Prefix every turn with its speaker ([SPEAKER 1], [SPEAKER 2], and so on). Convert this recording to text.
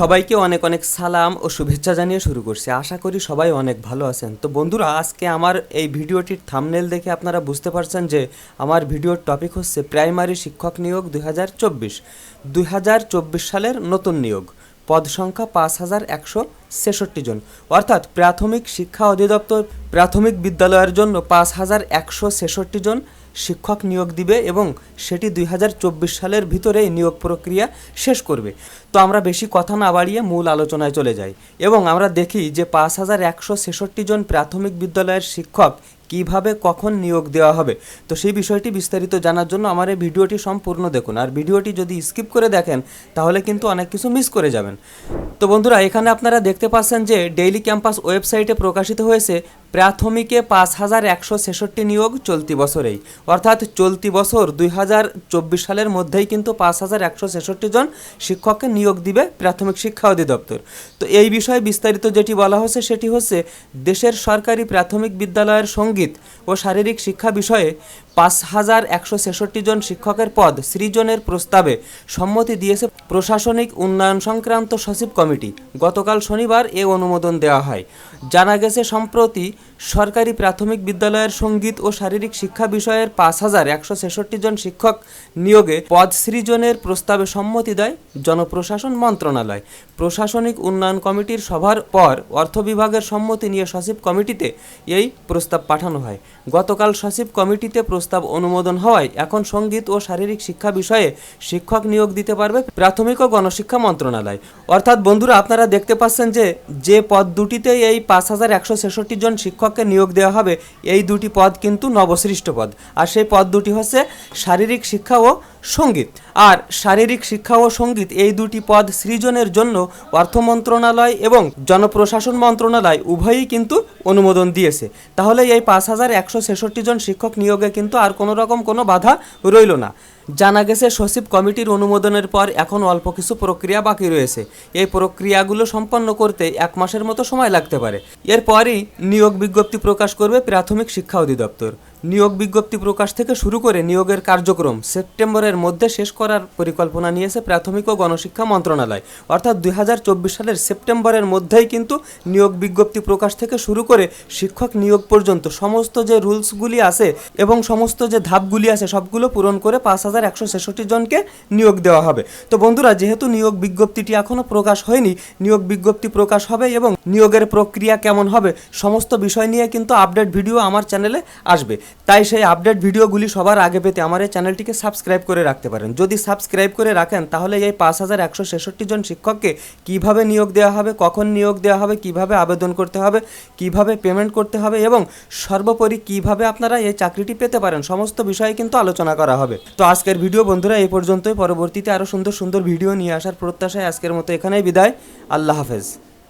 [SPEAKER 1] সবাইকে অনেক অনেক সালাম ও শুভেচ্ছা জানিয়ে শুরু করছি। আশা করি সবাই অনেক ভালো আছেন। তো বন্ধুরা, আজকে আমার এই ভিডিওটির থামনেল দেখে আপনারা বুঝতে পারছেন যে আমার ভিডিওর টপিক হচ্ছে প্রাইমারি শিক্ষক নিয়োগ দুই হাজার চব্বিশ। হাজার চব্বিশ সালের নতুন নিয়োগ। পদ সংখ্যা পাঁচ হাজার একশো ছেষট্টি জন। অর্থাৎ প্রাথমিক শিক্ষা অধিদপ্তর, প্রাথমিক বিদ্যালয়ের জন্য পাঁচ হাজার একশো ছেষট্টি জন শিক্ষক নিয়োগ দিবে এবং সেটি দুই হাজার চব্বিশ সালের ভিতরে নিয়োগ প্রক্রিয়া শেষ করবে। তো আমরা বেশি কথা না বাড়িয়ে মূল আলোচনায় চলে যাই। এবং আমরা দেখি যে পাঁচ হাজার একশো ছেষট্টি জন প্রাথমিক বিদ্যালয়ের শিক্ষক কীভাবে কখন নিয়োগ দেওয়া হবে? তো সেই বিষয়টি বিস্তারিত জানার জন্য আমার এই ভিডিওটি সম্পূর্ণ দেখুন। আর ভিডিওটি যদি স্কিপ করে দেখেন, তাহলে কিন্তু অনেক কিছু মিস করে যাবেন। তো বন্ধুরা, এখানে আপনারা দেখতে পাচ্ছেন যে ডেইলি ক্যাম্পাস ওয়েবসাইটে প্রকাশিত হয়েছে প্রাথমিকে পাঁচ হাজার একশো ছেষট্টি নিয়োগ চলতি বছরেই। অর্থাৎ চলতি বছর দুই হাজার চব্বিশ সালের মধ্যেই কিন্তু পাঁচ হাজার একশো ছেষট্টি জন শিক্ষককে নিয়োগ দিবে প্রাথমিক শিক্ষা অধিদপ্তর। তো এই বিষয়ে বিস্তারিত যেটি বলা হচ্ছে সেটি হচ্ছে দেশের সরকারি প্রাথমিক বিদ্যালয়ের সংগীত ও শারীরিক শিক্ষা বিষয়ে পাঁচ হাজার একশো ছেষট্টি জন শিক্ষকের পদ সৃজনের প্রস্তাবে সম্মতি দিয়েছে প্রশাসনিক উন্নয়ন সংক্রান্ত সচিব কমিটি গতকাল শনিবার এ অনুমোদন দেওয়া হয়। জানা গেছে, সম্প্রতি সরকারি প্রাথমিক বিদ্যালয়ের সংগীত ও শারীরিক শিক্ষা বিষয়ের পাঁচ হাজার একশো ছেষট্টি জন শিক্ষক নিয়োগে পদ সৃজনের প্রস্তাবে সম্মতি দেয় জনপ্রশাসন মন্ত্রণালয়। প্রশাসনিক উন্নয়ন কমিটির সভার পর অর্থ বিভাগের সম্মতি নিয়ে সচিব কমিটিতে এই প্রস্তাব পাঠানো হয়। গতকাল সচিব কমিটিতে প্রস্তাব অনুমোদন হওয়ায় এখন সংগীত ও শারীরিক শিক্ষা বিষয়ে শিক্ষক নিয়োগ দিতে পারবে প্রাথমিক ও গণশিক্ষা মন্ত্রণালয়। অর্থাৎ বন্ধুরা, আপনারা দেখতে পাচ্ছেন যে যে পদ দুটিতে এই পাঁচ হাজার একশো ছেষট্টি জন শিক্ষককে নিয়োগ দেওয়া হবে, এই দুটি পদ কিন্তু নবসৃষ্ট পদ। আর সেই পদ দুটি হচ্ছে শারীরিক শিক্ষা ও সংগীত। আর শারীরিক শিক্ষা ও সংগীত এই দুটি পদ সৃজনের জন্য অর্থ মন্ত্রণালয় এবং জনপ্রশাসন মন্ত্রণালয় উভয়ই কিন্তু অনুমোদন দিয়েছে। তাহলে এই পাঁচ হাজার একশো ছেষট্টি জন শিক্ষক নিয়োগে কিন্তু আর কোনো রকম কোনো বাধা রইল না। জানা গেছে, সচিব কমিটির অনুমোদনের পর এখন অল্প কিছু প্রক্রিয়া বাকি রয়েছে। এই প্রক্রিয়াগুলো সম্পন্ন করতে এক মাসের মতো সময় লাগতে পারে। এরপরই নিয়োগ বিজ্ঞপ্তি প্রকাশ করবে প্রাথমিক শিক্ষা অধিদপ্তর। নিয়োগ বিজ্ঞপ্তি প্রকাশ থেকে শুরু করে নিয়োগের কার্যক্রম সেপ্টেম্বরের মধ্যে শেষ করার পরিকল্পনা নিয়েছে প্রাথমিক ও গণশিক্ষা মন্ত্রণালয়। অর্থাৎ দুই হাজার চব্বিশ সালের সেপ্টেম্বরের মধ্যেই কিন্তু নিয়োগ বিজ্ঞপ্তি প্রকাশ থেকে শুরু করে শিক্ষক নিয়োগ পর্যন্ত সমস্ত যে রুলসগুলি আছে এবং সমস্ত যে ধাপগুলি আছে সবগুলো পূরণ করে পাঁচ হাজার একশো ছেষট্টি জনকে নিয়োগ দেওয়া হবে। তো বন্ধুরা, যেহেতু নিয়োগ বিজ্ঞপ্তিটি এখনও প্রকাশ হয়নি, নিয়োগ বিজ্ঞপ্তি প্রকাশ হবে এবং নিয়োগের প্রক্রিয়া কেমন হবে সমস্ত বিষয় নিয়ে কিন্তু আপডেট ভিডিও আমার চ্যানেলে আসবে। তাই সেই আপডেট ভিডিওগুলি সবার আগে পেতে আমার এই চ্যানেলটিকে সাবস্ক্রাইব করে রাখতে পারেন। যদি সাবস্ক্রাইব করে রাখেন, তাহলে এই পাঁচ হাজার একশো ছেষট্টি জন শিক্ষককে কীভাবে নিয়োগ দেওয়া হবে, কখন নিয়োগ দেওয়া হবে, কীভাবে আবেদন করতে হবে, কীভাবে পেমেন্ট করতে হবে এবং সর্বোপরি কীভাবে আপনারা এই চাকরিটি পেতে পারেন, সমস্ত বিষয়ে কিন্তু আলোচনা করা হবে। তো আজকের ভিডিও বন্ধুরা এই পর্যন্তই। পরবর্তীতে আরও সুন্দর সুন্দর ভিডিও নিয়ে আসার প্রত্যাশায় আজকের মতো এখানেই বিদায়। আল্লাহ হাফেজ।